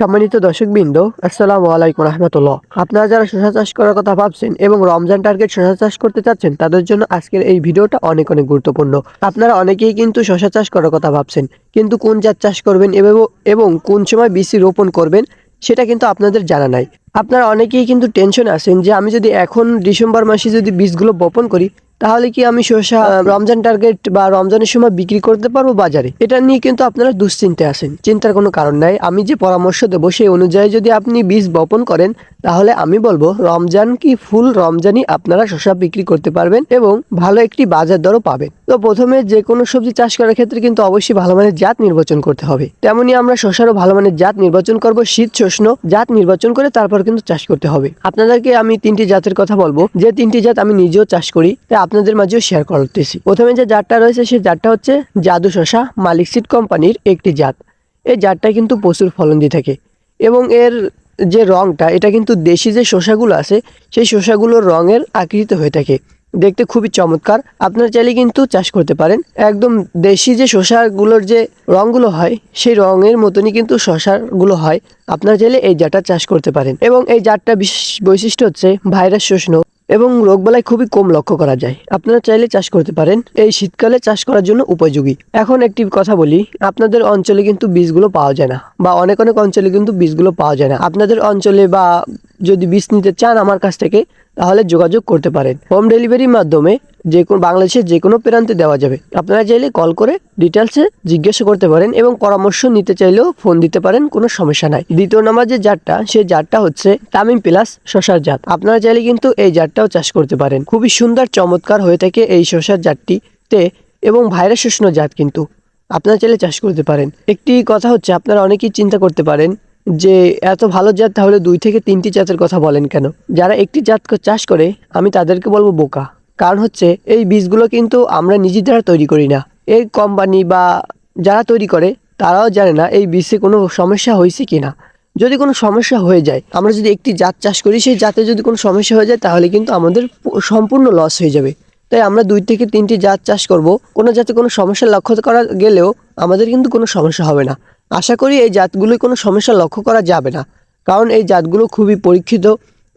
সম্মানিত দর্শকবৃন্দ, আসসালামু আলাইকুম রহমতুল্লাহ। আপনারা যারা শশা চাষ করার কথা ভাবছেন এবং রমজান টার্গেট শশা চাষ করতে চাচ্ছেন, তাদের জন্য আজকের এই ভিডিওটা অনেক অনেক গুরুত্বপূর্ণ। আপনারা অনেকেই কিন্তু শশা চাষ করার কথা ভাবছেন, কিন্তু কোন জাত চাষ করবেন এবং- কোন সময় বিসি রোপণ করবেন, সেটা কিন্তু আপনাদের জানা নাই। আপনারা অনেকেই কিন্তু টেনশন আছেন যে আমি যদি এখন ডিসেম্বর মাসে যদি বীজগুলো বপন করি তাহলে কি আমি শসা রমজান টার্গেট বা রমজানের সময় বিক্রি করতে পারব বাজারে? এটা নিয়ে কিন্তু আপনারা দুশ্চিন্তে আছেন। চিন্তার কোনো কারণ নাই। আমি যে পরামর্শ দেবো সেই অনুযায়ী যদি আপনি বীজ বপন করেন, তাহলে আমি বলব, রমজান কি ফুল রমজানই আপনারা শসা বিক্রি করতে পারবেন এবং ভালো একটি বাজার দরও পাবেন। তো প্রথমে যে কোনো সবজি চাষ করার ক্ষেত্রে কিন্তু অবশ্যই ভালো মানের জাত নির্বাচন করতে হবে। তেমনি আমরা শসারও ভালো মানের জাত নির্বাচন করব, শীত, শোষণ জাত নির্বাচন করে তারপর কিন্তু চাষ করতে হবে। আপনাদেরকে আমি তিনটি জাতের কথা বলব। যে তিনটি জাত আমি নিজেও চাষ করি তাই আপনাদের মাঝেও শেয়ার করতেছি। প্রথমে যে জাতটা রয়েছে সেই জাতটা হচ্ছে জাদু শসা মালিক সিড কোম্পানির একটি জাত। এই জাতটা কিন্তু প্রচুর ফলন দিয়ে থাকে এবং এর যে রংটা, এটা কিন্তু দেশি যে শসাগুলো আছে, সেই শসাগুলোর রঙের আকৃত হয়ে থাকে। দেখতে খুবই চমৎকার। আপনারা চাইলে কিন্তু চাষ করতে পারেন। একদম দেশি যে শসাগুলোর যে রঙগুলো হয়, সেই রঙের মতনই কিন্তু শসাগুলো হয়। আপনারা চাইলে এই জাতটা চাষ করতে পারেন। এবং এই জাতটা বিশেষ বৈশিষ্ট্য হচ্ছে ভাইরাস শোষণ। এবং রোগ রোগবালাই খুবই কম লক্ষ্য করা যায়। আপনারা চাইলে চাষ করতে পারেন। এই শীতকালে চাষ করার জন্য উপযোগী। এখন একটি কথা বলি, আপনাদের অঞ্চলে কিন্তু বীজগুলো পাওয়া যায় না বা অনেক অনেক অঞ্চলে কিন্তু বীজগুলো পাওয়া যায় না। আপনাদের অঞ্চলে বা যদি বীজ নিতে চান আমার কাছ থেকে, তাহলে যোগাযোগ করতে পারেন। হোম ডেলিভারির মাধ্যমে যে কোনো বাংলাদেশের যে কোনো প্রান্তে দেওয়া যাবে। আপনারা চাইলে কল করে ডিটেলসে জিজ্ঞাসা করতে পারেন এবং পরামর্শ নিতে চাইলেও ফোন দিতে পারেন, কোনো সমস্যা নাই। দ্বিতীয় নাম্বার যে জাতটা সেই জাতটা হচ্ছে তামিম প্লাস শশার জাত। আপনারা চাইলে কিন্তু এই জাতটাও চাষ করতে পারেন। খুবই সুন্দর, চমৎকার হয়ে থাকে এই শশার জাতটিতে এবং ভাইরাস শোষণ জাত কিন্তু। আপনারা চাইলে চাষ করতে পারেন। একটি কথা হচ্ছে, আপনারা অনেকেই চিন্তা করতে পারেন যে এত ভালো জাত, তাহলে দুই থেকে তিনটি জাতের কথা বলেন কেন? যারা একটি জাত চাষ করে, আমি তাদেরকে বলব বোকা। কারণ হচ্ছে, এই বীজগুলো কিন্তু আমরা নিজেদের তৈরি করি না। এই কোম্পানি বা যারা তৈরি করে, তারাও জানে না এই বীজে কোনো সমস্যা হয়েছে কি না যদি কোনো সমস্যা হয়ে যায়, আমরা যদি একটি জাত চাষ করি, সেই জাতে যদি কোনো সমস্যা হয়ে যায়, তাহলে কিন্তু আমাদের সম্পূর্ণ লস হয়ে যাবে। তাই আমরা দুই থেকে তিনটি জাত চাষ করব। কোনো জাতে কোনো সমস্যা লক্ষ্য করা গেলেও আমাদের কিন্তু কোনো সমস্যা হবে না। আশা করি এই জাতগুলোয় কোনো সমস্যা লক্ষ্য করা যাবে না। কারণ এই জাতগুলো খুবই পরীক্ষিত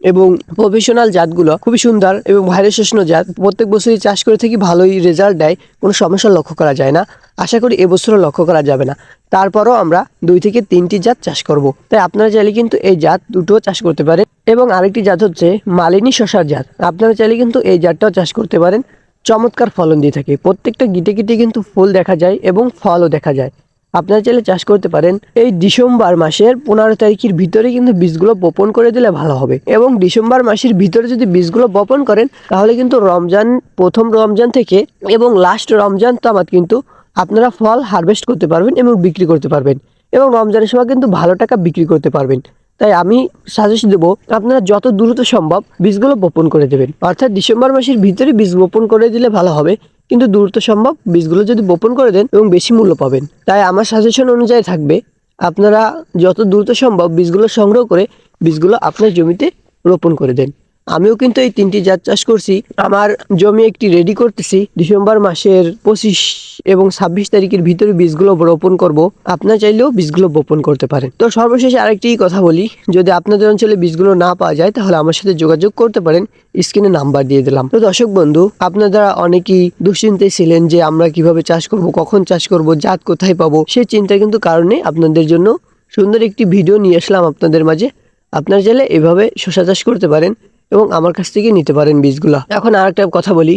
এবং প্রফেশনাল জাতগুলো খুবই সুন্দর এবং ভাইরাস শোষণ জাত। প্রত্যেক বছরই চাষ করে থাকি ভালোই রেজাল্ট দেয়, কোনো সমস্যা লক্ষ্য করা যায় না। আশা করি এবছরও লক্ষ্য করা যাবে না। তারপরও আমরা দুই থেকে তিনটি জাত চাষ করব। তাই আপনারা চাইলে কিন্তু এই জাত দুটো চাষ করতে পারেন। এবং আরেকটি জাত হচ্ছে মালিনী শশার জাত। আপনারা চাইলে কিন্তু এই জাতটাও চাষ করতে পারেন। চমৎকার ফলন দিয়ে থাকে। প্রত্যেকটা গিটে গিটে কিন্তু ফুল দেখা যায় এবং ফলও দেখা যায়। আপনারা চাইলে চাষ করতে পারেন। এই ডিসেম্বর মাসের পনেরো তারিখের ভিতরে কিন্তু বীজগুলো বপন করে দিলে ভালো হবে এবং ডিসেম্বর মাসের ভিতরে যদি বীজগুলো বপন করেন, তাহলে কিন্তু রমজান, প্রথম রমজান থেকে এবং লাস্ট রমজান তামাত কিন্তু আপনারা ফল হারভেস্ট করতে পারবেন এবং বিক্রি করতে পারবেন এবং রমজানের সময় কিন্তু ভালো টাকা বিক্রি করতে পারবেন। তাই আমি সাজেস্ট দেবো, আপনারা যত দ্রুত সম্ভব বীজগুলো বপন করে দেবেন। অর্থাৎ ডিসেম্বর মাসের ভিতরে বীজ বপন করে দিলে ভালো হবে কিন্তু দ্রুত সম্ভব বীজগুলো যদি বপন করে দেন এবং বেশি মূল্য পাবেন। তাই আমার সাজেশন অনুযায়ী থাকবে, আপনারা যত দ্রুত সম্ভব বীজগুলো সংগ্রহ করে বীজগুলো আপনার জমিতে রোপণ করে দেন। আমিও কিন্তু এই তিনটি জাত চাষ করছি। আমার জমি একটি রেডি করতেছি। ডিসেম্বর মাসের পঁচিশ এবং ছাব্বিশ তারিখের ভিতরে বীজগুলো রোপণ করব। আপনার চাইলেও বীজগুলো বপন করতে পারেন। তো সর্বশেষে আরেকটি কথা বলি। যদি আপনাদের অঞ্চলে বীজগুলো না পাওয়া যায়, তাহলে আমার সাথে যোগাযোগ করতে পারেন। স্ক্রিনে নাম্বার দিয়ে দিলাম। তো দর্শক বন্ধু, আপনারা অনেকেই দুশ্চিন্তায় ছিলেন যে আমরা কীভাবে চাষ করব, কখন চাষ করব, জাত কোথায় পাবো সেই চিন্তা কিন্তু কারণে আপনাদের জন্য সুন্দর একটি ভিডিও নিয়ে আসলাম আপনাদের মাঝে। আপনার চাইলে এভাবে শশা চাষ করতে পারেন। এবং আমার কাছ থেকে নিতে পারেন বীজগুলা। এখন আর একটা কথা বলি,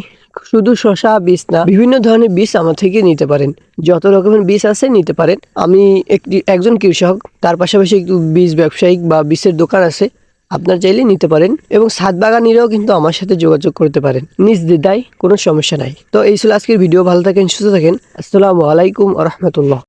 শুধু শশা বীজ না, বিভিন্ন ধরনের বীজ আমার থেকে নিতে পারেন। যত রকমের বীজ আছে নিতে পারেন। আমি একটি, একজন কৃষক, তার পাশাপাশি একটু বীজ ব্যবসায়িক বা বীজের দোকান আছে, আপনার চাইলে নিতে পারেন এবং সাত বাগানিরাও কিন্তু আমার সাথে যোগাযোগ করতে পারেন। নিজ দিদায় কোনো সমস্যা নাই। তো এই ছিল আজকের ভিডিও, ভালো থাকেন, সুস্থ থাকেন। আসসালামু আলাইকুম রহমতুল্লাহ।